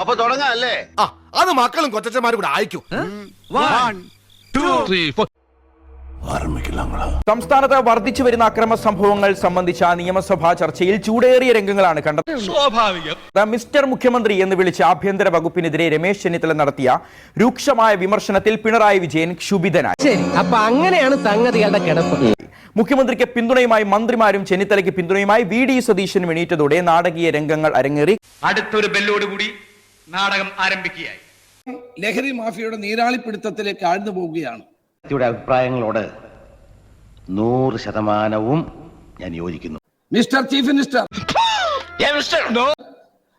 അപ്പൊ തുടങ്ങാല്ലേ? ആ അത് മക്കളും കൊച്ചന്മാരും കൂടെ അയക്കും. സംസ്ഥാനത്ത് വർദ്ധിച്ചു വരുന്ന അക്രമ സംഭവങ്ങൾ സംബന്ധിച്ച നിയമസഭാ ചർച്ചയിൽ ചൂടേറിയ രംഗങ്ങളാണ് കണ്ടത്. സ്വാഭാവികം. മിസ്റ്റർ മുഖ്യമന്ത്രി എന്ന് വിളിച്ച ആഭ്യന്തര വകുപ്പിനെതിരെ രമേശ് ചെന്നിത്തല നടത്തിയ രൂക്ഷമായ വിമർശനത്തിൽ പിണറായി വിജയൻ ക്ഷുഭിതനായി. ശരി അപ്പൊ അങ്ങനെയാണ് സംഗതികളുടെ കിടപ്പ്. മുഖ്യമന്ത്രിക്ക് പിന്തുണയുമായി മന്ത്രിമാരും ചെന്നിത്തലയ്ക്ക് പിന്തുണയുമായി വി ഡി സതീശനും എണീറ്റതോടെ നാടകീയ രംഗങ്ങൾ അരങ്ങേറി. അടുത്തൊരു ബെല്ലോടുകൂടി നാടകം ആരംഭിക്കുകയായി. ലഹരി മാഫിയയുടെ നീരാളിപ്പിടുത്തത്തിലേക്ക് ആഴ്ന്നു പോവുകയാണ്. വ്യക്തിയുടെ അഭിപ്രായങ്ങളോട് നൂറ് ശതമാനവും ഞാൻ യോജിക്കുന്നു. മിസ്റ്റർ ചീഫ് മിനിസ്റ്റർ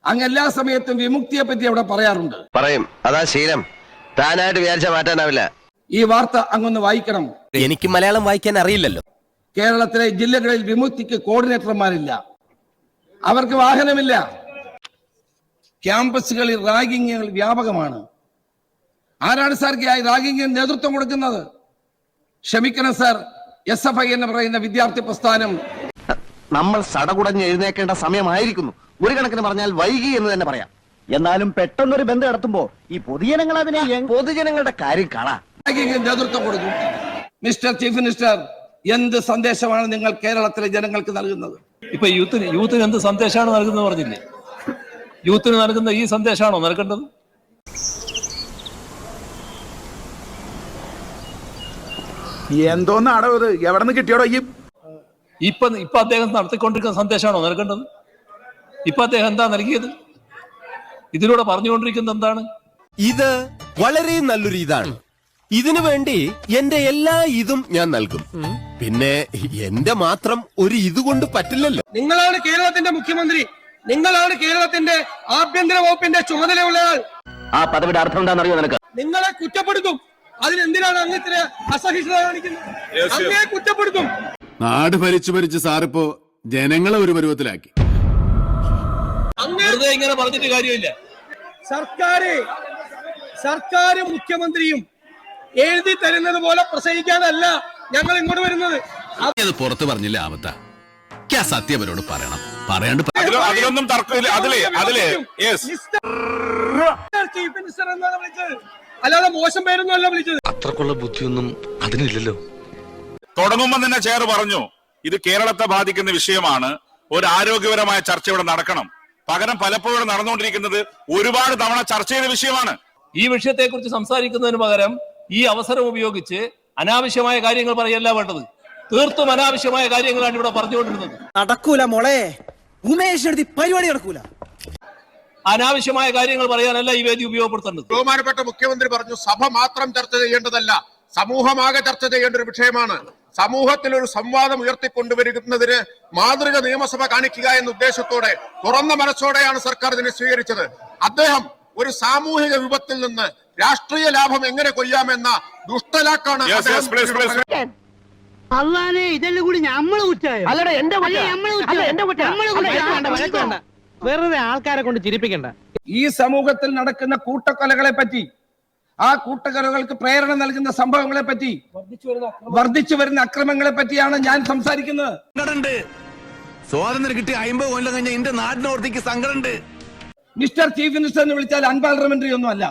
അങ്ങ് എല്ലാ സമയത്തും വിമുക്തിയെ പറ്റി അവിടെ പറയാറുണ്ട്. പറയും. അതാ ശീലം. താനായിട്ട് വിചാരിച്ച മാറ്റാനാവില്ല. ഈ വാർത്ത അങ്ങൊന്ന് വായിക്കണം. എനിക്ക് മലയാളം വായിക്കാൻ അറിയില്ലല്ലോ. കേരളത്തിലെ ജില്ലകളിൽ വിമുക്തിക്ക് കോർഡിനേറ്റർമാരില്ല. അവർക്ക് വാഹനമില്ല. ക്യാമ്പസുകളിൽ റാഗിങ്ങുകൾ വ്യാപകമാണ്. ആരാണ് സാർ റാഗിങ്ങിന് നേതൃത്വം കൊടുക്കുന്നത്? ക്ഷമിക്കണം സാർ എസ് എഫ് ഐ എന്ന് പറയുന്ന വിദ്യാർത്ഥി പ്രസ്ഥാനം. നമ്മൾ സടകുടഞ്ഞ് എഴുന്നേക്കേണ്ട സമയമായിരിക്കുന്നു. ഒരു കണക്കിന് പറഞ്ഞാൽ വൈകി എന്ന് തന്നെ പറയാം. എന്നാലും പെട്ടെന്നൊരു ബന്ധം നടത്തുമ്പോ ഈ പൊതുജനങ്ങൾ അതിനെ പൊതുജനങ്ങളുടെ കാര്യം കാണാ. നേതൃത്വം കൊടുക്കും. മിസ്റ്റർ ചീഫ് മിനിസ്റ്റർ എന്ത് സന്ദേശമാണ് നിങ്ങൾ കേരളത്തിലെ ജനങ്ങൾക്ക് നൽകുന്നത്? ഇപ്പൊ യൂത്തിന് യൂത്തിന് എന്ത് സന്ദേശമാണ് നൽകുന്നത് പറഞ്ഞില്ലേ? യൂത്തിന് നൽകുന്ന ഈ സന്ദേശമാണോ നൽകേണ്ടത്? എന്തോന്നാടോ ഇത്? എവിടെ നിന്ന് കിട്ടിയോടോ ഈ ഇപ്പൊ ഇപ്പൊ അദ്ദേഹം നടത്തിക്കൊണ്ടിരിക്കുന്ന സന്ദേശമാണോ നൽകേണ്ടത്? ഇപ്പൊ അദ്ദേഹം എന്താ നൽകിയത്? ഇതിലൂടെ പറഞ്ഞുകൊണ്ടിരിക്കുന്നത് എന്താണ്? ഇത് വളരെ നല്ലൊരു ഇതാണ്. ഇതിനു വേണ്ടി എന്റെ എല്ലാ ഇതും ഞാൻ നൽകും. പിന്നെ എന്റെ മാത്രം ഒരു ഇത് കൊണ്ട് പറ്റില്ലല്ലോ. നിങ്ങളാണ് കേരളത്തിന്റെ മുഖ്യമന്ത്രി. നിങ്ങളാണ് കേരളത്തിന്റെ ആഭ്യന്തര വകുപ്പിന്റെ ചുമതലയുള്ളയാൾ. ആ പദവിയുടെ അർത്ഥം എന്താണെന്നറിയോ നിനക്ക്? നിങ്ങളെ കുറ്റപ്പെടുത്തും. അതിനെന്തിനാണ് അങ്ങ് ഇത്ര അസഹിഷ്ണുത കാണിക്കുന്നത്? അങ്ങേ കുറ്റപ്പെടുത്തും. നാട് ഭരിച്ചു ഭരിച്ച് സാറിപ്പോ ജനങ്ങളെ ഒരു പരുവത്തിലാക്കി. അങ്ങേ വെറുതെ ഇങ്ങനെ പറഞ്ഞിട്ട് കാര്യമില്ല. സർക്കാര് സർക്കാര് മുഖ്യമന്ത്രിയും എഴുതി തരുന്നത് പോലെ പ്രസംഗിക്കാനല്ല ഞങ്ങൾ ഇങ്ങോട്ട് വരുന്നത്. അത് പുറത്ത് പറഞ്ഞില്ല ആമത്ത സത്യം അവരോട് പറയണം. പറയാണ്ട് അതിലൊന്നും തർക്കമില്ല. അതിലേ അതിലേ. ചീഫ് മിനിസ്റ്റർ എന്നാണ് വിളിച്ചത്. അല്ലാതെ മോശം പേരൊന്നും അല്ല വിളിച്ചത്. അത്രക്കുള്ള ബുദ്ധിയൊന്നും അതിനില്ലല്ലോ. തുടങ്ങുമ്പോൾ തന്നെ ചെയർ പറഞ്ഞു ഇത് കേരളത്തെ ബാധിക്കുന്ന വിഷയമാണ്. ഒരു ആരോഗ്യപരമായ ചർച്ച ഇവിടെ നടക്കണം. പകരം പലപ്പോഴും നടന്നുകൊണ്ടിരിക്കുന്നത് ഒരുപാട് തവണ ചർച്ച ചെയ്ത വിഷയമാണ്. ഈ വിഷയത്തെക്കുറിച്ച് സംസാരിക്കുന്നതിന് പകരം ഈ അവസരം ഉപയോഗിച്ച് അനാവശ്യമായ കാര്യങ്ങൾ പറയല്ല വേണ്ടത്. തീർത്തും അനാവശ്യമായ കാര്യങ്ങളാണ് ഇവിടെ പറഞ്ഞുകൊണ്ടിരുന്നത്. നടക്കൂല മോളെ. ഉമേഷ് എടുത്ത് പരിപാടി നടക്കൂല. അനാവശ്യമായ കാര്യങ്ങൾ പറയാനല്ല ഈ വേദി ഉപയോഗപ്പെടുത്തേണ്ടത്. ബഹുമാനപ്പെട്ട മുഖ്യമന്ത്രി പറഞ്ഞു സഭ മാത്രം ചർച്ച ചെയ്യേണ്ടതല്ല സമൂഹമാകെ ചർച്ച ചെയ്യേണ്ട ഒരു വിഷയമാണ്. സമൂഹത്തിൽ ഒരു സംവാദം ഉയർത്തിക്കൊണ്ടുവരുന്നതിന് മാതൃക നിയമസഭ കാണിക്കുക എന്ന ഉദ്ദേശത്തോടെ തുറന്ന മനസ്സോടെയാണ് സർക്കാർ ഇതിനെ സ്വീകരിച്ചത്. അദ്ദേഹം ഒരു സാമൂഹിക വിപത്തിൽ നിന്ന് രാഷ്ട്രീയ ലാഭം എങ്ങനെ കൊയ്യാമെന്ന ദുഷ്ടലാക്കാണ് അല്ലാതെ ഇതെല്ലാം കൂടി നമ്മൾ കുറ്റായോ? അല്ലടാ എന്റെ വെറുതെ ആൾക്കാരെ കൊണ്ട് ചിരിപ്പിക്കണ്ട. ഈ സമൂഹത്തിൽ നടക്കുന്ന കൂട്ടക്കൊലകളെ പറ്റി ആ കൂട്ടക്കൊലകൾക്ക് പ്രേരണ നൽകുന്ന സംഭവങ്ങളെ പറ്റി വർദ്ധിച്ചു വരുന്ന അക്രമങ്ങളെ പറ്റിയാണ് ഞാൻ സംസാരിക്കുന്നത്. സ്വാതന്ത്ര്യം കിട്ടി അമ്പത് കൊല്ലം കഴിഞ്ഞ എന്റെ നാടിനോർത്തേക്ക് സങ്കടമുണ്ട് മിസ്റ്റർ ചീഫ് മിനിസ്റ്റർ എന്ന് വിളിച്ചാൽ അൺപാർലമെന്ററി ഒന്നും അല്ല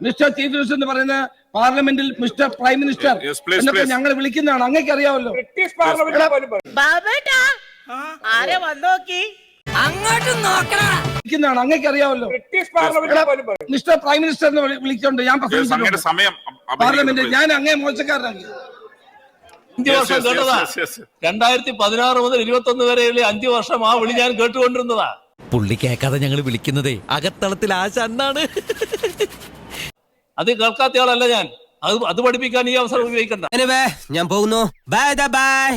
മിസ്റ്റർ ചീഫ് മിനിസ്റ്റർ എന്ന് പറയുന്ന പാർലമെന്റിൽ മിസ്റ്റർ പ്രൈം മിനിസ്റ്റർ എന്നൊക്കെ. ഞങ്ങൾ വിളിക്കുന്നതാണ്. അങ്ങേക്ക് അറിയാമല്ലോ ആരെ വന്നോക്കി? അങ്ങോട്ട് നോക്കണ. വിളിക്കുന്നതാണ്. അങ്ങേക്ക് അറിയാമല്ലോ മിസ്റ്റർ പ്രൈം മിനിസ്റ്റർ എന്ന് വിളി- വിളിച്ചുകൊണ്ട് ഞാൻ പാർലമെന്റിൽ ഞാൻ അങ്ങേ മോശക്കാരനാണ് അഞ്ചു വർഷം കേട്ടതാ. രണ്ടായിരത്തി പതിനാറ് മുതൽ ഇരുപത്തി ഒന്ന് വരെയുള്ള അഞ്ചു വർഷം ആ വിളി ഞാൻ കേട്ടുകൊണ്ടിരുന്നതാ. പുള്ളി കേൾക്കാതെ ഞങ്ങൾ വിളിക്കുന്നതേ അകത്തളത്തിൽ ആശ എന്നാണ് അത് കേൾക്കാത്ത ആളല്ല ഞാൻ. അത് അത് പഠിപ്പിക്കാൻ ഈ അവസരം ഉപയോഗിക്കണ്ട. ഞാൻ പോകുന്നു. Bye bye